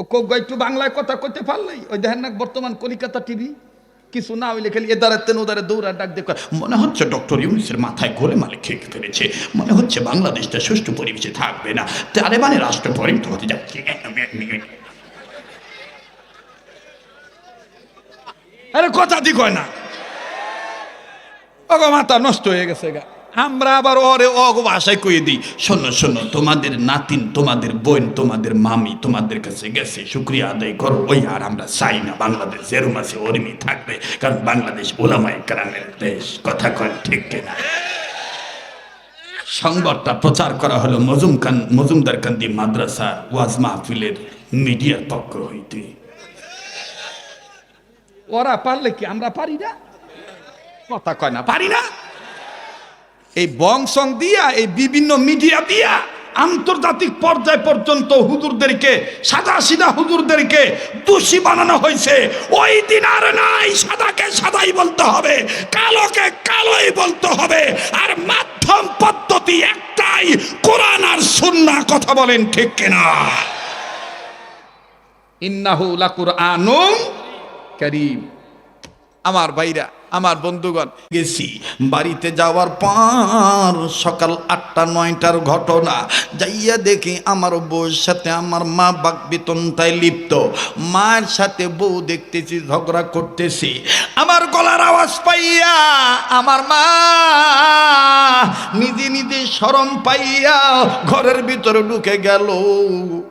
ও একটু বাংলায় কথা কইতে পারলাই? ওই দেখেন না, বর্তমান কলিকাতা টিভি, কিছু না হইলে খালি এদারে তেন ওদারে দৌড়া ডাক দেখো মনে হচ্ছে ডক্টর ইউনুসের মাথায় গোলে মালে খেয়ে ফেলেছে। মনে হচ্ছে বাংলাদেশটা সুষ্ঠু পরিবেশে থাকবে না। তালেবানের রাষ্ট্র পরিণত হতে যাচ্ছে। আরে কথা দি কয় না। ওগো, মাথা নষ্ট হয়ে গেছে গা। আমরা আবার ওরে অগ ভাষায় কয়ে দিই, শোনো শোনো, তোমাদের নাতিন, তোমাদের বোন, তোমাদের মামি, তোমাদের কাছে গেছে, শুক্রিয়া আদায় করো, ওই আর আমরা চাই না, বাংলাদেশ যেরম আছে ওরমই থাকবে, কারণ বাংলাদেশ ওলামায় গ্রামের দেশ, কথা কয় ঠিক কিনা? সংবাদটা প্রচার করা হলো মজুম খান, মজুমদার কান্দি মাদ্রাসা, ওয়াজ মাহফিলের মিডিয়ার পক্ষ হইতে। ওরা পারলে কি আমরা পারি না? কথা কয় না, পারি না? এই বংশং দিয়া, এই বিভিন্ন মিডিয়া দিয়া আন্তর্জাতিক পর্যায় পর্যন্ত হুজুরদেরকে, সাদা সিধা হুজুরদেরকে দোষী বানানো হয়েছে। ওই দিন আর নাই, সাদাকে সাদাই বলতে হবে, কালোকে কালোই বলতে হবে, আর মাধ্যম পদ্ধতি একটাই, কোরআন আর সুন্নাহ, কথা বলেন ঠিক কিনা? ইন্নাহু লাকুরআনুম করিম। আমার ভাইরা আমার বন্ধুগণ, গেছি। বাড়িতে যাওয়ার পর সকাল আটটা, নয়টার ঘটনা। যাইয়া দেখি আমার বউর সাথে আমার মা বাক বেতনটায় লিপ্ত। মায়ের সাথে বউ দেখতেছি, ঝগড়া করতেছি। আমার গলার আওয়াজ পাইয়া আমার মা নিজে নিজে সরম পাইয়া ঘরের ভিতরে ঢুকে গেল।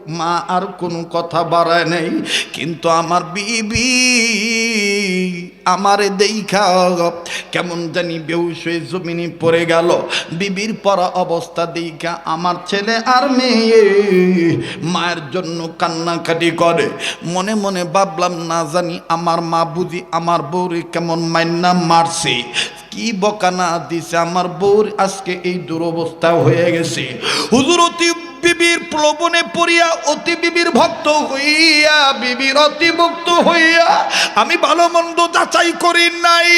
মা আর কোনো কথা বাড়ায় নেই। কিন্তু আমার বিবি আমারে দেখা কেমন জানি বেউস হয়ে জমিনে পড়ে গেল। বিবির পরা অবস্থা দেখা আমার ছেলে আর মেয়ে মায়ের জন্য কান্নাকাটি করে। মনে মনে ভাবলাম, না জানি আমার মা বুঝি আমার বউরে কেমন মান্না মারছে। কি বকানা দিছে? আমার বউর আজকে এই দুরবস্থা হয়ে গেছে। হুজুর, অতি বিবির প্রলোভনে পড়িয়া অতি বিবির ভক্ত হইয়া, বিবির অতি ভক্ত হইয়া, আমি ভালো মন্দ যাচাই করি নাই।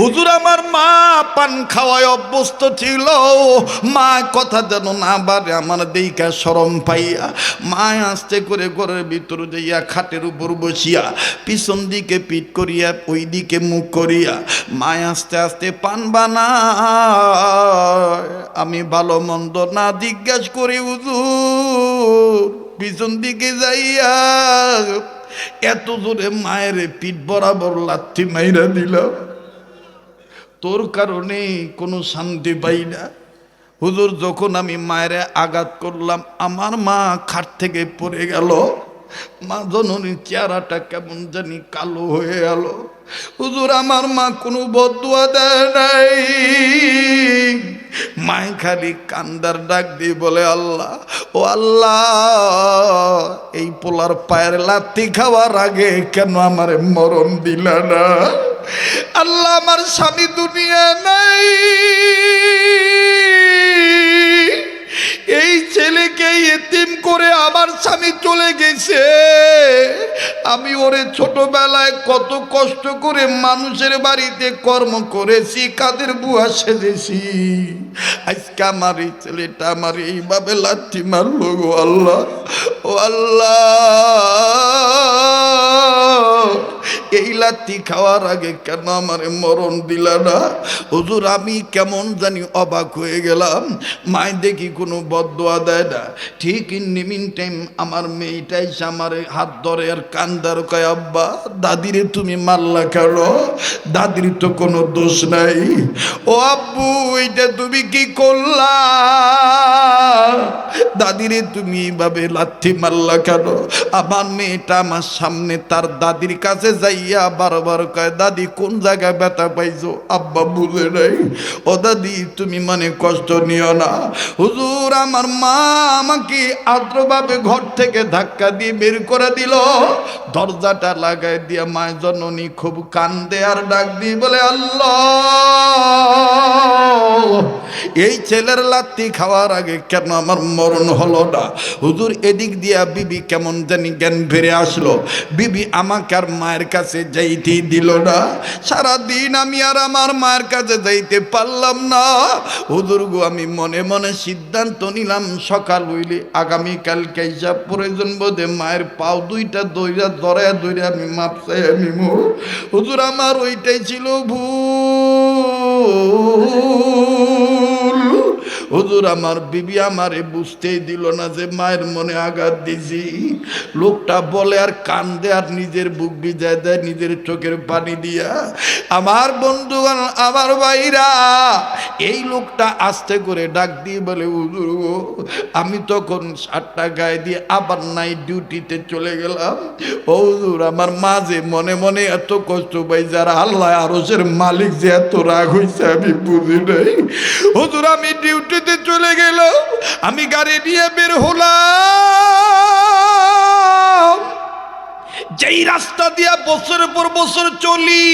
হুজুর, আমার মা পান খাওয়ায় অভ্যস্ত ছিল। মা কথা যেন না বারে আমার দেইকা সরম পাইয়া মা আসতে করে ঘরের ভিতরে যাইয়া খাটের উপর বসিয়া পিছন দিকে পিট করিয়া ওই দিকে মুখ করিয়া মা আস্তে আস্তে পান বানা আমি ভালো মন্দ না জিজ্ঞাসা করি, হুজুর, পিছন দিকে যাইয়া এত জোরে মায়ের পিঠ বরাবর লাথি মাইরা দিলাম। তোর কারণে কোনো শান্তি পাই না। হুজুর, যখন আমি মায়ের আঘাত করলাম, আমার মা খাট থেকে পড়ে গেল। মা জননীর চেহারাটা কেমন জানি কালো হয়ে গেল হুজুর, আমার মা কোনো বদুয়া দেয় নাই। মায় খালি কান্দার ডাক দিয়ে বলে, আল্লাহ, ও আল্লাহ, এই পোলার পায়ের লাত্তি খাওয়ার আগে কেন আমার মরণ দিল না? আল্লাহ আমার স্বামী দুনিয়া নাই। এই ছেলেকে এতিম করে আমার স্বামী চলে গেছে। আমি ওরে ছোটবেলায় কত কষ্ট করে মানুষের বাড়িতে কর্ম করেছি, কাদের বুয়া সেজেছি। আজকে আমার এই ছেলেটা আমার এইভাবে লাঠি মারলো গো আল্লাহ। ও আল্লাহ এই লাত্তি খাওয়ার আগে কেন আমার মরণ দিল না? হুজুর, আমি কেমন জানি অবাক হয়ে গেলাম। মায় দেখি কোনো বদোয়া দেয় না। ঠিক ইন মিন টাইম আমার মেয়েটাই আমার হাত ধরে আর কান্দার কয়, আব্বা, দাদিরে তুমি মারলা কেন? দাদির তো কোনো দোষ নাই। ও আব্বু এটা তুমি কি করলা? দাদিরে তুমি এইভাবে লাথি মারলা কেন? আমার মেয়েটা আমার সামনে তার দাদির কাছে যাইয়া বারবার কয়, দাদি, কোন জায়গায় ব্যথা পাইছো? আব্বা, বুঝে নাই। ও দাদি, তুমি মানে কষ্ট নিও না। হুজুর, আমার মা আমাকে আদ্রভাবে ঘর থেকে ধাক্কা দিয়ে বের করে দিল। দরজাটা লাগাই দিয়ে মায়ের জননী খুব কান্দে আর ডাক দিয়ে বলে, আল্লাহ! এই ছেলের লাত্তি খাওয়ার আগে কেন আমার মরণ হলো না? হুজুর, এদিক দিয়া বিবি কেমন জানি জ্ঞান ফিরে আসলো। বিবি আমাকে আর মায়ের কাছে যাইতে দিল না। সারাদিন আমি আর আমার মায়ের কাছে যাইতে পারলাম না। হুজুর গো, আমি মনে মনে সিদ্ধান্ত নিলাম, সকাল হইলে আগামীকালকে হিসাব প্রয়োজন বোধে মায়ের পাও দুইটা দইরা ধরে ধরে আমি মাপ চাই আমি হুজুর, আমার ওইটাই ছিল ভুল। হুজুর, আমার বিবি আমারে বুঝতেই দিল না যে মায়ের মনে আঘাত দিছি। লোকটা বলে, আর কান্দে, আর নিজের বুক ভিজায় দেয়, নিজের চোখের পানি দিয়া। আমার বন্ধুগণ, আমার ভাইরা, এই লোকটা আস্তে করে ডাক দিয়ে বলে, হুজুর আমি তখন সাতটা গায়ে দিয়ে আবার নাই ডিউটিতে চলে গেলাম। হুজুর, আমার মাঝে মনে মনে এত কষ্ট পাই যারা আল্লাহ আরসের মালিক যে এত রাগ হয়েছে আমি বুঝি নাই। হুজুর, আমি ডিউটিতে চলে গেল, আমি গাড়ি নিয়ে বের হলাম। যেই রাস্তা দিয়া বছরের পর বছর চলি,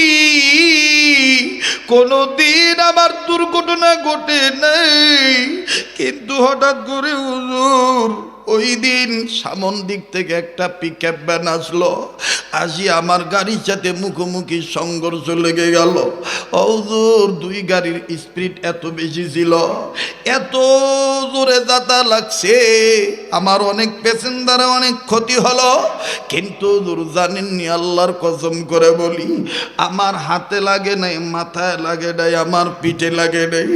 কোনদিন আমার দুর্ঘটনা ঘটে নাই, কিন্তু হঠাৎ করে হুজুর ওই দিন সামন দিক থেকে একটা পিক আপ ভ্যান আসলো। আসি আমার গাড়ির সাথে মুখোমুখি সংঘর্ষ লেগে গেল। হুজুর, দুই গাড়ির স্পিড এত বেশি ছিল। এত জোরে যাতা লাগছে। আমার অনেক প্যাসেঞ্জারে অনেক ক্ষতি হলো। কিন্তু দূর জানেননি আল্লাহর কসম করে বলি, আমার হাতে লাগে নাই, মাথায় লাগে নাই, আমার পিঠে লাগে নাই।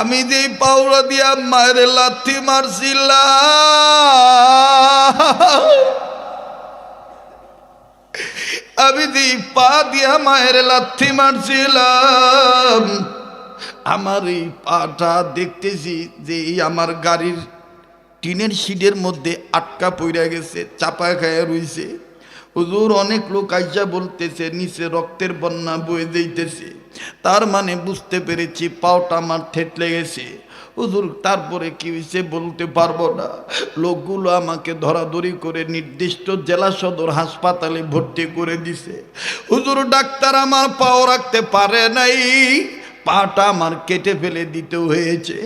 আমি যে পাউরা দিয়া মায়ের লাথি মারছিলাম আমি যে পা দিয়া মায়ের লাথি মারছিলাম। আমার এই পাটা দেখতেছি যে এই আমার গাড়ির টিনের সিটের মধ্যে আটকা পড়ে গেছে, চাপা খায়া রইছে। হুজুর, অনেক লোক আইসা বলতেছে, নিচে রক্তের বন্যা বয়ে যাইতেছে। তার মানে বুঝতে পেরেছি পাওটা আমার থেতলে গেছে হুজুর, তারপরে কি হয়েছে বলতে পারব না। লোকগুলো আমাকে ধরাধরি করে নির্দিষ্ট জেলা সদর হাসপাতালে ভর্তি করে দিছে। হুজুর, ডাক্তার আমার পাও রাখতে পারে নাই। পাটা আমার কেটে ফেলে দিতে হয়েছে।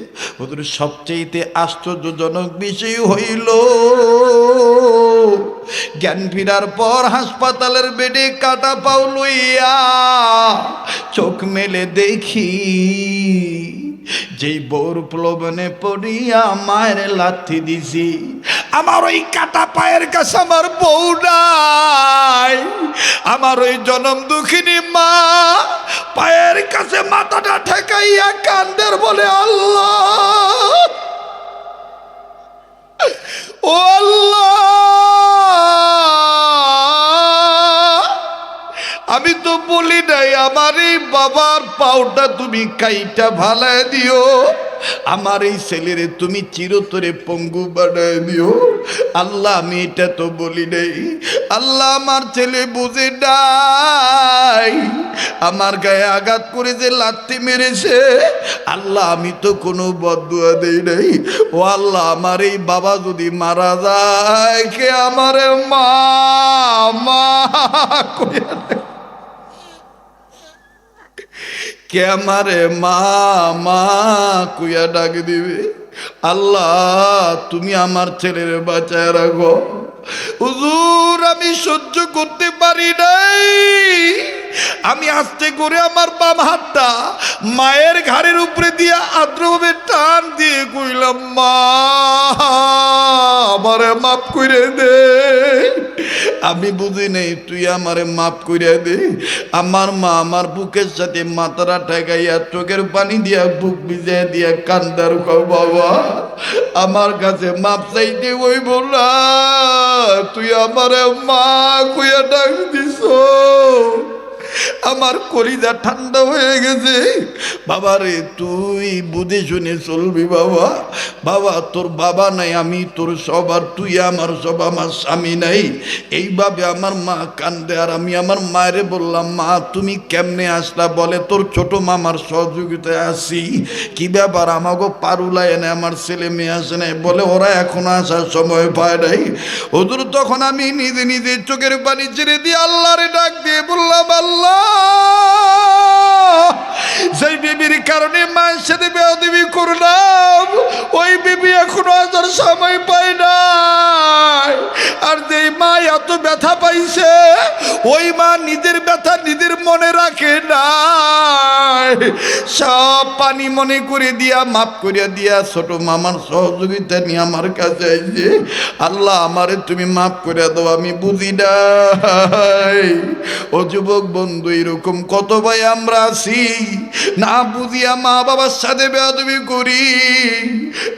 ওদের সবচেয়েতে আশ্চর্যজনক বিষয় হইল, জ্ঞান ফিরার পর হাসপাতালের বেডে কাটা পাও লইয়া চোখ মেলে দেখি। যেই বোর প্লবনে পড়িয়া মায়ের লাথি দিছি, আমার ওই কাটা পায়ের কাছে আমার বউ নাই, আমার ওই জনম দুঃখিনী মা পায়ের কাছে মাথাটা ঠেকাইয়া কান্দের বলে, আল্লাহ, ও আল্লাহ আমি তো বলি নাই, আমার এই বাবার পাওটা তুমি কাইটা ভালায় দিও। আমার এই ছেলেরে তুমি চিরতরে পঙ্গু বানায় দিও। আল্লাহ, আমি এটা তো বলি নাই। আল্লাহ আমার ছেলে বুঝে নাই। আমার গায়ে আঘাত করে যে লাত্তি মেরেছে। আল্লাহ, আমি তো কোনো বদুয়া দেই নাই। ও আল্লাহ, আমার এই বাবা যদি মারা যায়, কে আমার মা মা কইয়া ডাকে। কে আমারে মা মা কুয়া ডাক দিবে? আল্লাহ, তুমি আমার ছেলের বাঁচায় রাখো। হুজুর, আমি সহ্য করতে পারি নাই। আমি আস্তে করে আমার বাম হাতটা মায়ের ঘাড়ের উপরে দিয়ে আদ্রভাবে টান দিয়ে কইলাম, মা, আমারে মাফ করে দে। আমি বুঝি নেই, তুই আমারে মাপ করিয়া দে। আমার মা আমার বুকের সাথে মাথাটা ঠেকাইয়া চোখের পানি দিয়া বুক ভিজাইয়া দিয়া কান্দার খাও বাবা। আমার কাছে মাপ চাইতে ওই বলা তুই আমারে মা কুইয়া ডাক দিস আমার কলিজা ঠান্ডা হয়ে গেছে। বাবা রে তুই বুঝে শুনে চলবি বাবা। বাবা, তোর বাবা নাই, আমি তোর সব, আর তুই আমার সব, আমার স্বামী নাই। এইভাবে আমার মা কান্দে, আর আমি আমার মায়েরে বললাম, মা, তুমি কেমনে আসলা বলে? তোর ছোট মামার সহযোগিতায় আসি। কি ব্যাপার? আমাকে পারুলা এনে, আমার ছেলে মেয়ে আসে নাই। বলে, ওরা এখন আসার সময় পায় নাই। ওদের তখন আমি নিজে নিজে চোখের পানি ছেড়ে দিয়ে আল্লাহরে ডাক দিয়ে বললাম, আল্লাহ আল্লাহ। সেই বিবির কারণে সাথে বেয়াদবি করলাম, ওই বিবি এখনও আসার সময় পায় না আর যেই মা এত ব্যথা পাইছে, ওই মা নিজের ব্যথা নিজের মনে রাখে না সব পানি মনে করে দিয়া, মাফ করিয়া দিয়া ছোট মামার সহযোগিতা নিয়ে আমার কাছে আইছে। আল্লাহ আমারে তুমি মাফ করিয়া দাও, আমি বুঝি নাই। ও যুবক বন্ধু, এরকম কত ভাই আমরা আছি। না বুঝিয়া মা বাবার সাথে বেয়াদবি করি।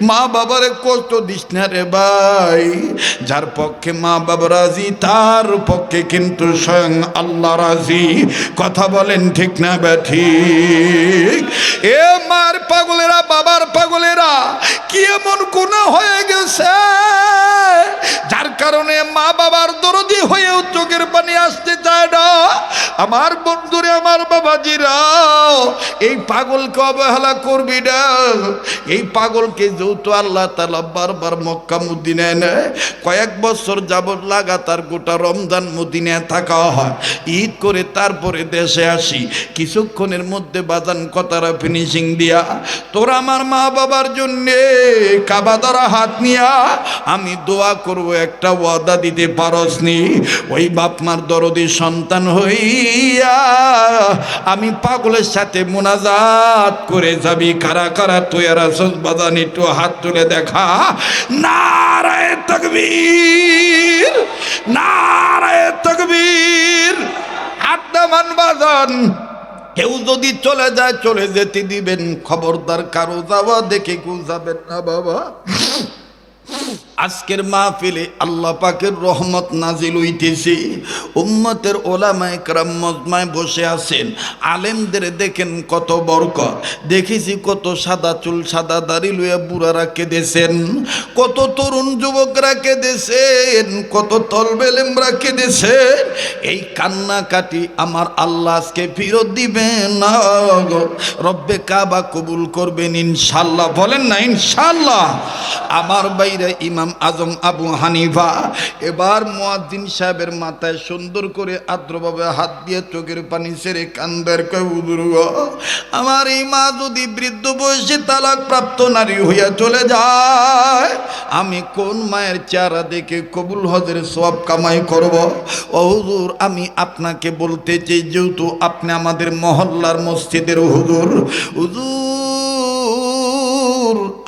মা বাবারে কষ্ট দিস না রে ভাই। যার পক্ষে মা বাবা রাজি, তার পক্ষে কিন্তু স্বয়ং আল্লাহ রাজি। কথা বলেন ঠিক না ব্যাঠিক এ মার পাগলেরা, বাবার পাগলেরা, কি এমন কোন হয়ে গেছে? যার কারণে মা বাবার দরদি হয়েও চোখের পানি আসতে চায় না। আমার বন্ধুরে, আমার বাবাজিরা এই পাগলকে অবহেলা করবি না। এই পাগলকে যেহেতু আল্লাহ তালা বারবার মক্কা মুদিনে নেয় কয়েক বছর যাবৎ লাগাতার গোটা রমজান মুদিনে থাকা হয়। ঈদ করে তারপরে দেশে আসি। কিছুক্ষণের মধ্যে বাজান কথারা ফিনিশিং দিয়া, তোর আমার মা বাবার জন্যে কাবা ধরা হাত নিয়া, আমি দোয়া করব, একটা ওয়াদা দিতে পারস নি? ওই বাপ মার দরদি সন্তান হইয়া, আমি পাগলের সাথে মোনাজাত করে যাবি, কারা কারা তুই আর বাজান একটু হাত তুলে দেখা। নারায় তকবীর নারায় তকবীর। মান বাজান, কেউ যদি চলে যায়, চলে যেতে দিবেন। খবরদার কারও যাওয়া দেখে কেউ যাবেন না বাবা। আজকের মাহফিলে আল্লাহ পাকের রহমত নাজিল হইতেছে। উম্মতের ওলামায় ক্রাম বসে আছেন। আলেমদের দেখেন কত বরকত। দেখেছি কত সাদা চুল, সাদা দাড়ি লইয়া বুড়ারা কেঁদেছেন। কত তরুণ যুবকরা কেঁদেছেন। কত তলবেলেমরা কেঁদেছেন। এই কান্নাকাটি আমার আল্লাহ আজকে ফিরত দিবেন না। রব্বে কাবা কবুল করবেন ইনশাল্লাহ। বলেন না, ইনশাল্লাহ। আমার বাইরে ইমাম আজম আবু হানিফা। এবার মুয়াজ্জিন সাহেবের মাথায় সুন্দর করে আদ্রভাবে হাত দিয়ে চোখের পানি সেরে কান্দার কবুদুর আমার এই মা যদি বৃদ্ধ বয়সে তালাক প্রাপ্ত নারী হইয়া চলে যায়, আমি কোন মায়ের চেহারা দেখে কবুল হজের সব কামাই করব? ও হুজুর, আমি আপনাকে বলতে চাই, যেহেতু আপনি আমাদের মহল্লার মসজিদের হুজুর। হুজুর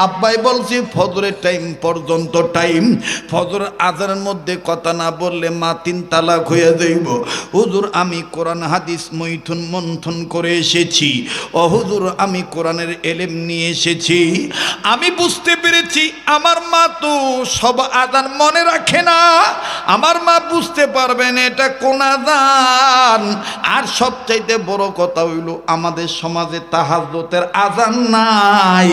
আব্বাই বলছি, ফজরের টাইম পর্যন্ত টাইম ফজর আজানের মধ্যে কথা না বললে মা তিন তালাক হয়ে যাইব। হুজুর, আমি কোরআন, হাদিস, মৈথুন, মন্থন করে এসেছি। ও হুজুর, আমি কোরআনের এলেম নিয়ে এসেছি। আমি বুঝতে পেরেছি, আমার মা তো সব আদান মনে রাখে না। আমার মা বুঝতে পারবেন এটা কোন আদান আর সবচাইতে বড় কথা হইল, আমাদের সমাজে তাহাজ্জতের আজান নাই।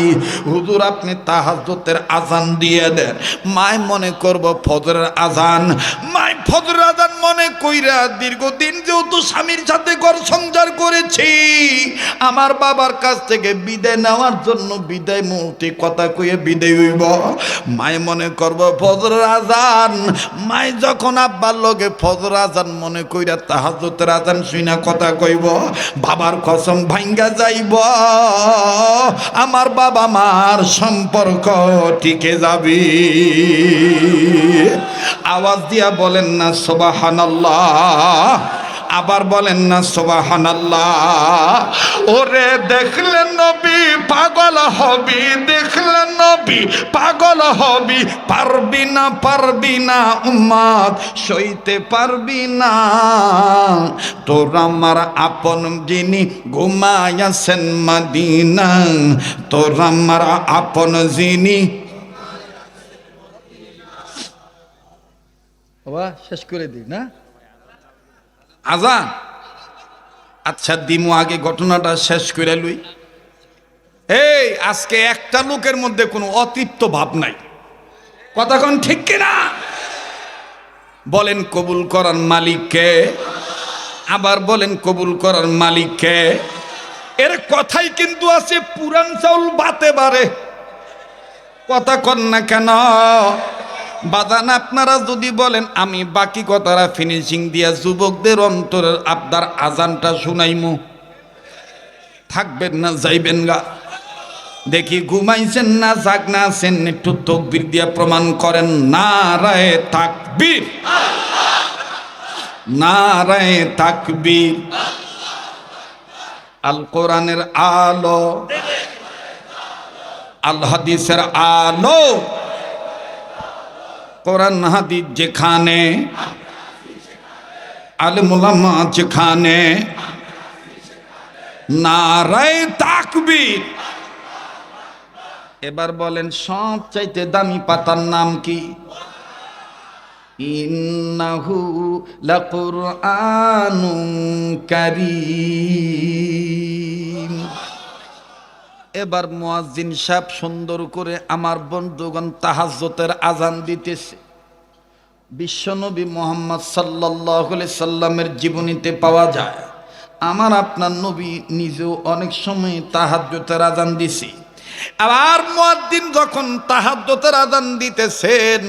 হুজুর, আপনি তাহাজ্জতের আজান দিয়ে দেন। মায় মনে করব ফজরের আজান। মায় ফজরের আজান মনে কইরা দীর্ঘদিন যেহেতু স্বামীর সাথে ঘর সংসার করেছি, আমার বাবার কাছ থেকে বিদায় নেওয়ার জন্য বিদায় মুহূর্তে কথা কইয়ে বিদায় হইব। মায় মনে করব ফজরের আজান। মায় যখন আব্বার লগে ফজর আজান মনে কইরা তাহাজ্জতের আজান শুইনা কথা কইব, বাবার কসম ভাঙ্গা যাইব। আমার বাবা মার সম্পর্ক টিকে যাবি। আওয়াজ দিয়া বলেন না, সোবাহানাল্লাহ। আবার বলেন না, সোবাহানাল্লাহ। ওরে দেখলেন নবী পাগল হবি দেখলেন নবী পাগল হবি। পারবি না পারবি না উম্মাদ, সইতে পারবি না। তোর আমার আপন যিনি ঘুমায়াছেন মাদিনা তোর আমার আপন যিনি বাবা, শেষ করে দিই, না? আজান। আচ্ছা দিমু, আগে ঘটনাটা শেষ করে লই। এই, আজকে একটা লোকের মধ্যে কোনো অতৃপ্ত ভাব নাই। কতক্ষণ ঠিক কিনা? বলেন, কবুল করার মালিককে আবার বলেন, কবুল করার মালিককে এর কথাই কিন্তু আছে, পুরান চাউল বাতে বারে। কথা কন না কেন? বাদান আপনারা যদি বলেন, আমি বাকি কথাটা ফিনিশিং দিয়া যুবকদের অন্তরের আপনার আজানটা শুনাইমু। থাকবেন না, যাইবেন গা। দেখি ঘুমাইছেন না, জাগ না আছেন, একটু তকবির দিয়ে প্রমাণ করেন। না রায় তাকবীর। না রায় তাকবীর। আল কোরআনের আলো। আল হাদিসের আলো। কোরআন হাদিস যেখানে, আল মুলামা যেখানে, নারায় তাকবীর। এবার বলেন, সব চাইতে দামি পাতার নাম কি? ইন্নাহু লাকুরআনুন কারীম। এবার মুয়াজ্জিন সাহেব সুন্দর করে আমার বন্ধুগণ তাহাজ্জতের আজান দিতেছে। বিশ্বনবী মোহাম্মদ সাল্লাহ সাল্লামের জীবনীতে পাওয়া যায়, আমার আপনার নবী নিজেও অনেক সময় তাহাজ্জতের আজান দিছি। আবার মুয়াজ্জিন যখন তাহাজ্জতের আজান দিতেছেন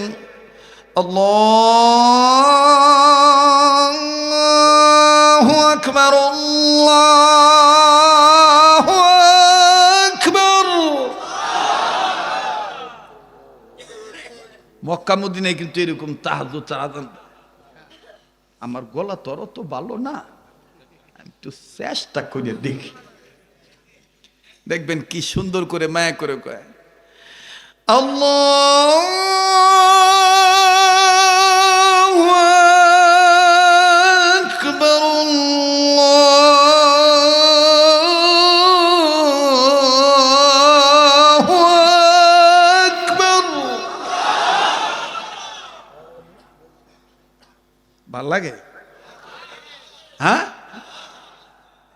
মক্কা মদিনায় কিন্তু এরকম তাহাজু তাহাজান আমার গলা তর তো ভালো না। একটু চেষ্টা করে দেখি। দেখবেন কি সুন্দর করে মায়া করে কয়, আল্লাহু হ্যাঁ?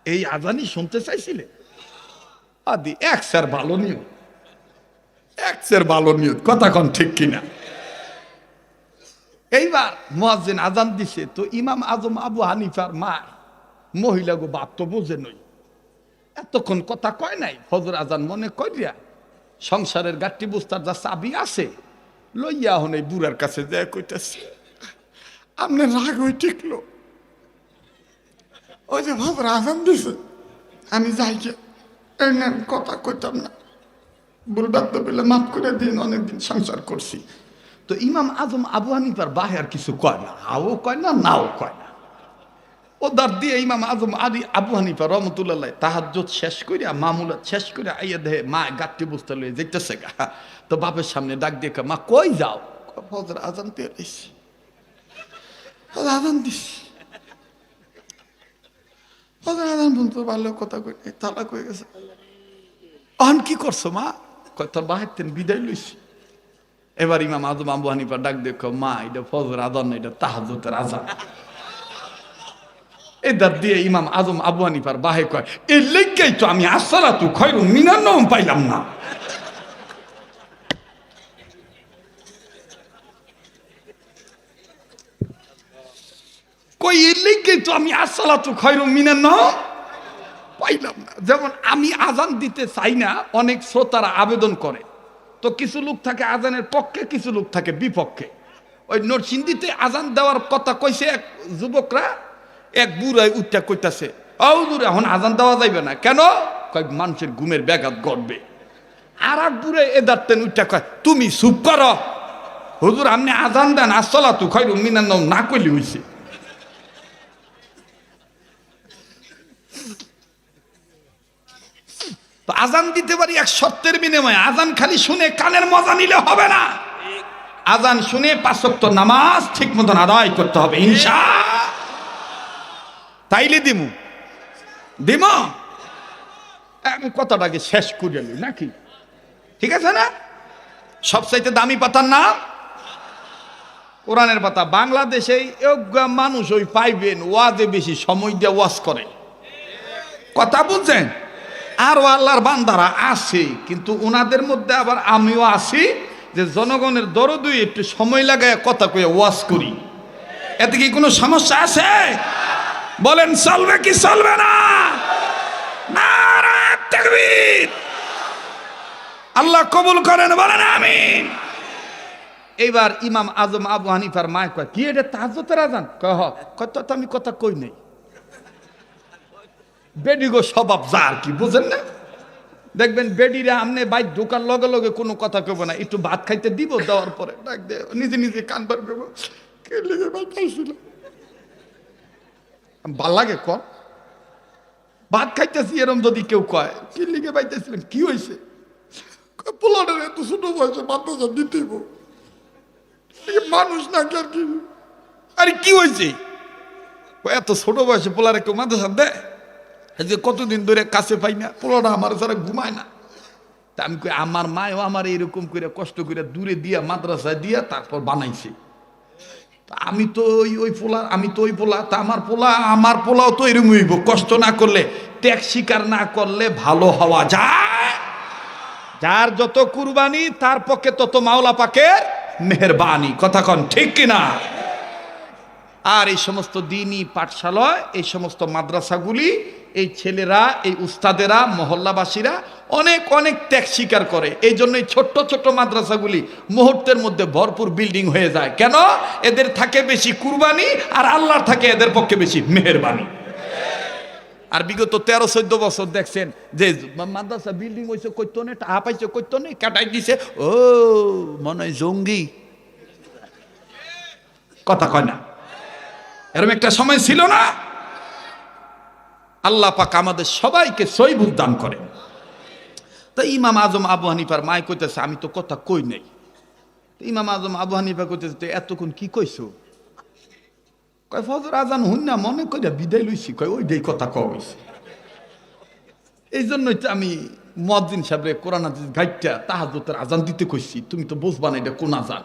এই আজানি শুনতে চাইছিলে? আদি, এক স্যার ভালো নিয়ত। এক স্যার ভালো নিয়ত, কথা কন ঠিক কিনা? এইবার মুয়াজ্জিন আজান দিছে, তো ইমাম আজম আবু হানিফার মা, মহিলা গো বাপ তো বোঝে নই। এতক্ষণ কথা কয় নাই ফজর আজান মনে করিয়া, সংসারের গাঠটি বুস্তার যা চাবি আছে, লইয়া হন এই বুড়ার কাছে যায় কইতাছে আপনার রাগ হয়ে টিকলো ওই যে ভাব আজান দিছে। আমি যাই এই নেন, কথা কইতাম না। বুলবার তো পেলে মাফ করে দিন, অনেকদিন সংসার করছি। তো ইমাম আজম আবু হানিফার বাহে আর কিছু কয় না, হাও কয় না, নাও কয় না। ও দার দিয়ে ইমাম আজম আদি আবু হানিফা রহমতুল্লাহ তাহাজ্জুদ শেষ করিয়া মামুলা শেষ করিয়া আইয়া দেহে মা গাঠটি বুঝতে লইয়া যেতেছে গা। তো বাপের সামনে ডাক দিয়ে মা, কই যাও? আজান দিয়ে আজান দিছি। ফজর আজান বলতো ভালো কথা কই নাই, তালা কই গেছে। অহন কি করছ মা? তোর বাহের তেন বিদায় লইছি। এবার ইমাম আজম আবু হানিফা ডাক দেখো মা এটা ফজর আদান না এটা তাহাজ্জুদের আজান এদার দিয়ে ইমাম আজম আবু হানিফার বাহে কয় এই লেগেই তো আমি আসসালা তু খয়রু মিনার নাম পাইলাম না। কই এই লেগাই তো আমি আসসালা তু খয়রু মিনার নাম পাইলাম না। যেমন আমি আজান দিতে চাই না, অনেক শ্রোতারা আবেদন করে। তো কিছু লোক থাকে আজানের পক্ষে, কিছু লোক থাকে বিপক্ষে। ওই নরসিংদীতে আজান দেওয়ার কথা কইছে এক যুবকরা, এক বুড়াই উঠটা কইতাছে, ও দূরে এখন আজান দেওয়া যাইবে না। কেন? কয়েক মানুষের ঘুমের ব্যাঘাত ঘটবে। আর এক বুড়ে এদারতেন উঠটা কয়, তুমি চুপ কর। হুজুর, আপনি আজান দেন আসলা তু খয় মিনার নাম না কইলি হইছে। তো আজান দিতে পারি এক শর্তের বিনিময়ে। আজান খালি শুনে কানের মজা নিলে হবে না। আজান শুনে পাঁচক্ত নামাজ ঠিক মতন আদায় করতে হবে, ইনশা। তাইলে দিমু। দিম? কথাটাকে শেষ করে নাকি? ঠিক আছে না? সবচাইতে দামি পাতার নাম? কোরআনের পাতা। বাংলাদেশে মানুষ ওই পাইবেন, ওয়াজে বেশি সময় দিয়ে ওয়াজ করে। কথা বুঝছেন? আরও আল্লাহর বান্দারা আছে, কিন্তু ওনাদের মধ্যে আবার আমিও আছি যে জনগণের দরদুই একটু সময় লাগায় কথা কয়ে ওয়াজ করি। এতে কি কোনো সমস্যা আছে? বলেন, চলবে কি চলবে না? আল্লাহ কবুল করেন, বলেন আমি এইবার ইমাম আজম আবু হানিফার মায় কয়, কি এটা তাহাজ্জুদের আজান? কত আমি কথা কই নাই। বেডিগো স্বভাব যা আর কি, বুঝেন না? দেখবেন বেডিরা আমনে বাইক ঢোকার লগে লগে কোনো কথা কব না, একটু ভাত খাইতে দিব দেওয়ার পরে, ডাক দে, নিজে নিজে কান বার করব। ভালো লাগে কর ভাত খাইতেছি এরম যদি কেউ কয়, কি লিগে পাইতেছিলেন কি হয়েছে পোলারের এত ছোট বয়সে মাদ্রাসা দিতেইব মানুষ না কি আর কি? আরে কি হয়েছে এত ছোট বয়সে পোলারে কেউ মাদ্রাসা দেয়? যে কতদিন ধরে কাছে পাই না পোলাটা আমার ছাড়া ঘুমায় না। তা আমি কই, আমার মায়ও আমার এরকম করে কষ্ট করে দূরে দিয়া, মাদ্রাসায় দিয়া তারপর বানাইছে। আমি তো ওই ওই পোলা, আমি তো ওই পোলা, তা আমার পোলা, আমার পোলাও তো এরকম হইব। কষ্ট না করলে, ত্যাগ স্বীকার না করলে ভালো হওয়া যায়। যার যত কুরবানি, তার পক্ষে তত মাওলা পাকের মেহরবানি। কথা কন, ঠিক কিনা? আর এই সমস্ত দিনই পাঠশালায়, এই সমস্ত মাদ্রাসাগুলি এই ছেলেরা, এই উস্তাদেরা, মহল্লাবাসীরা অনেক অনেক ত্যাগ স্বীকার করে। এই জন্য এই ছোট্ট ছোট্ট মাদ্রাসাগুলি মুহূর্তের মধ্যে ভরপুর বিল্ডিং হয়ে যায়। কেন? এদের থাকে বেশি কুরবানি আর আল্লাহর থাকে এদের পক্ষে বেশি মেহরবানি। আর বিগত তেরো, চোদ্দ বছর দেখছেন যে মাদ্রাসা বিল্ডিং হয়েছে করতো নেই টাকা পাইছে করতো নেই কাটাই দিছে। ও, মনে হয় জঙ্গি। কথা কয় না। এরকম একটা সময় ছিল না? আল্লাহ পাক আমাদের সবাইকে সৈবুদ দান করেন। তা ইমাম আজম আবু হানিফার মায় কইতেছে, আমি তো কথা কই নাই। ইমাম আজম আবু হানিফা কইতেছে, "তো এতক্ষণ কি কইছো? কয়, ফজর আজান হইন না, মনে কইরা বিদায় লইছি। কয় ওই দেই কথা কওয়া হইছে। এই জন্যই তো আমি মদিন সাহেবের কোরআন হাদিস গাইটা তাহাজতের আজান দিতে কইছি। তুমি তো বুঝবা না এটা কোন আজান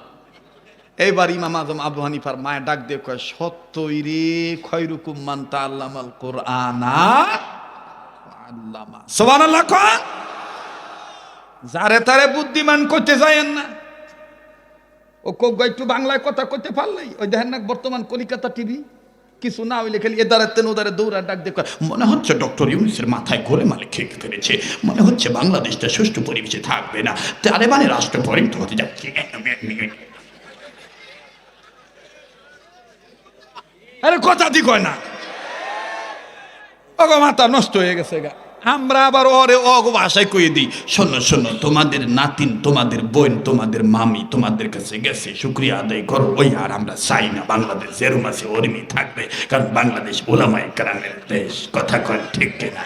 এইবার ইমাম আজম আবু হানিফার মায়ের ডাক দিয়ে কয়, সত্যই রে, খয়রুকুম মান তাআল্লামাল কোরআনা আল্লামা। সুবহানাল্লাহ কয় যারে তারে বুদ্ধিমান করতে যায়েন না। ও কোক একটু বাংলায় কথা কইতে পারলেই? ওই দেখেন না, বর্তমান কলিকাতা টিভি, কিছু না হইলে খালি এদারে তেন ওদারে দৌড়া ডাক দেখো মনে হচ্ছে ডক্টর ইউনুসের মাথায় গোলে মালে খেয়ে ফেলেছে। মনে হচ্ছে বাংলাদেশটা সুষ্ঠু পরিবেশে থাকবে না। তালেবানের রাষ্ট্র পরিণত হতে যাচ্ছে। আরে কথা দি কয় না। ওগো মাথা নষ্ট হয়ে গেছে গা। আমরা আবার ওরে অগ ভাষায় কয়ে দিই, শোনো শোনো, তোমাদের নাতিন, তোমাদের বোন, তোমাদের মামি, তোমাদের কাছে গেছে, শুক্রিয়া আদায় করো। ওই আর আমরা চাই না, বাংলাদেশ যেরম আছে ওরমই থাকবে, কারণ বাংলাদেশ ওলামায় কারামের দেশ। কথা কয় ঠিক কিনা?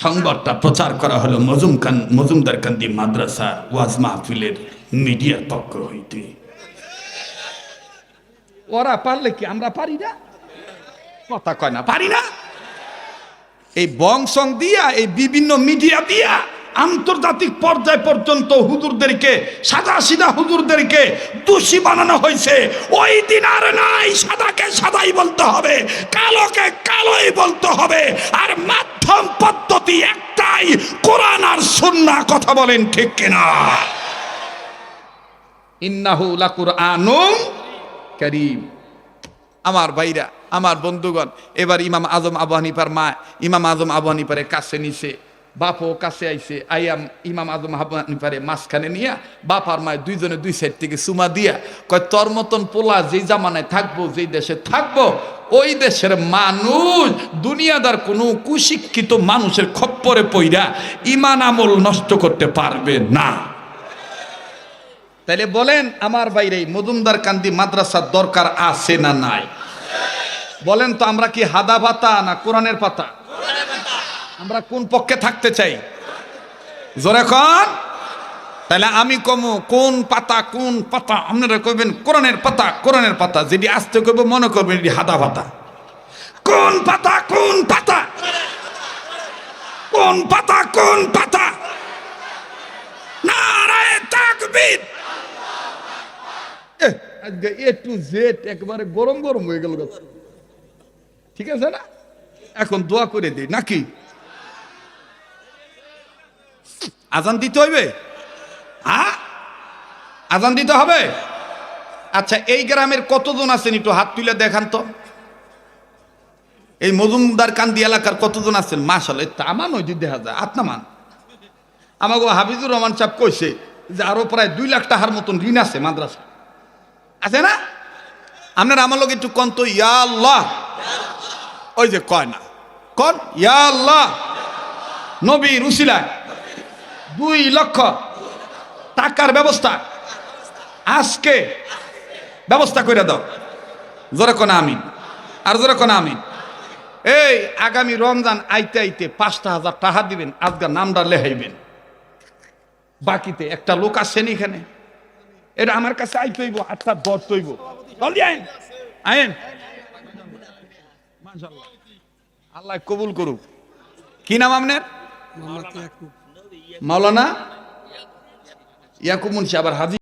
সংবাদটা প্রচার করা হলো মজুম খান মজুমদার কান্দি মাদ্রাসা ওয়াজ মাহফিলের মিডিয়ার পক্ষ হইতে। ওরা পারলে কি আমরা পারি না? কথা কয় না, পারি না? এই বংশং দিয়া, এই বিভিন্ন মিডিয়া দিয়া আন্তর্জাতিক পর্যায় পর্যন্ত হুজুরদেরকে, সাদা সিধা হুজুরদেরকে দোষী বানানো হয়েছে। ওই দিন আর নাই, সাদাকে সাদাই বলতে হবে, কালোকে কালোই বলতে হবে, আর মাধ্যম পদ্ধতি একটাই, কোরআন আর সুন্নাহ, কথা বলেন ঠিক কিনা? ইন্নাহু লাকুর লাকুরআনুম করিম। আমার ভাইরা, আমার বন্ধুগণ, এবার ইমাম আজম আবু হানিফার মা, ইমাম আজম আবু হানিফারে কাছে নিছে, বাপও কাছে আইছে আইয়াম ইমাম আজম আবু হানিফারে মাঝখানে নিয়া বাপ আর মায় দুইজনে দুই সাইড থেকে সুমা দিয়া কয়, তোর মতন পোলা যেই জামানায় থাকব, যেই দেশে থাকব, ওই দেশের মানুষ, দুনিয়াদার কোনো কুশিক্ষিত মানুষের খপ্পরে পইরা ইমান আমল নষ্ট করতে পারবে না। তাইলে বলেন, আমার বাইরে মজুমদার কান্দি মাদ্রাসার দরকার আছে না নাই? বলেন তো, আমরা কি হাদা পাতা না কোরআনের পাতা? আমরা কোন পক্ষে থাকতে চাই? জোরে কন। তাহলে আমি কমু, কোন পাতা কোন পাতা? আপনারা কইবেন, কোরআনের পাতা কোরআনের পাতা। যেটি আসতে কইব, মনে করবেন এটি হাদা পাতা কোন পাতা কোন পাতা? কোন পাতা কোন পাতা? নারায় তাকবীর। আজকে এ টু জেড একবারে গরম গরম হয়ে গেল ঠিক আছে না? এখন দোয়া করে দিই নাকি? আজান দিতে হইবে? হ্যাঁ? আজান দিতে হবে? আচ্ছা এই গ্রামের কতজন আছেন একটু হাত তুলে দেখান তো? এই মজুমদার কান্দি এলাকার কতজন আছেন? মাসাল তামান ওই দেখা যায় আত্মামান আমাকে হাফিজুর রহমান সাহেব কইছে যে আরও প্রায় দুই লাখ টাকার মতন ঋণ আছে মাদ্রাসা আছে না? আপনার আমার লোক একটু কন্ত ইয়া আল্লাহ। ওই যে কয় না। কন, ইয়া আল্লাহ। নবী রুসিলা দুই লক্ষ টাকার ব্যবস্থা। আজকে ব্যবস্থা করে দাও। জোরে কোন, আমিন। আর জোরে কোন, আমিন। এই আগামী রমজান আইতে আইতে পাঁচটা হাজার টাকা দিবেন আজকাল নামটা লেহাইবেন বাকিতে একটা লোক আসছেন এখানে। এটা আমার কাছে আই তৈব হাতটা বর তৈব জলদি আইন। আইন। আল্লাহ কবুল করুক। কি নাম আপনার? মাওলানা ইয়াকুব মুন্সি আবার হাজি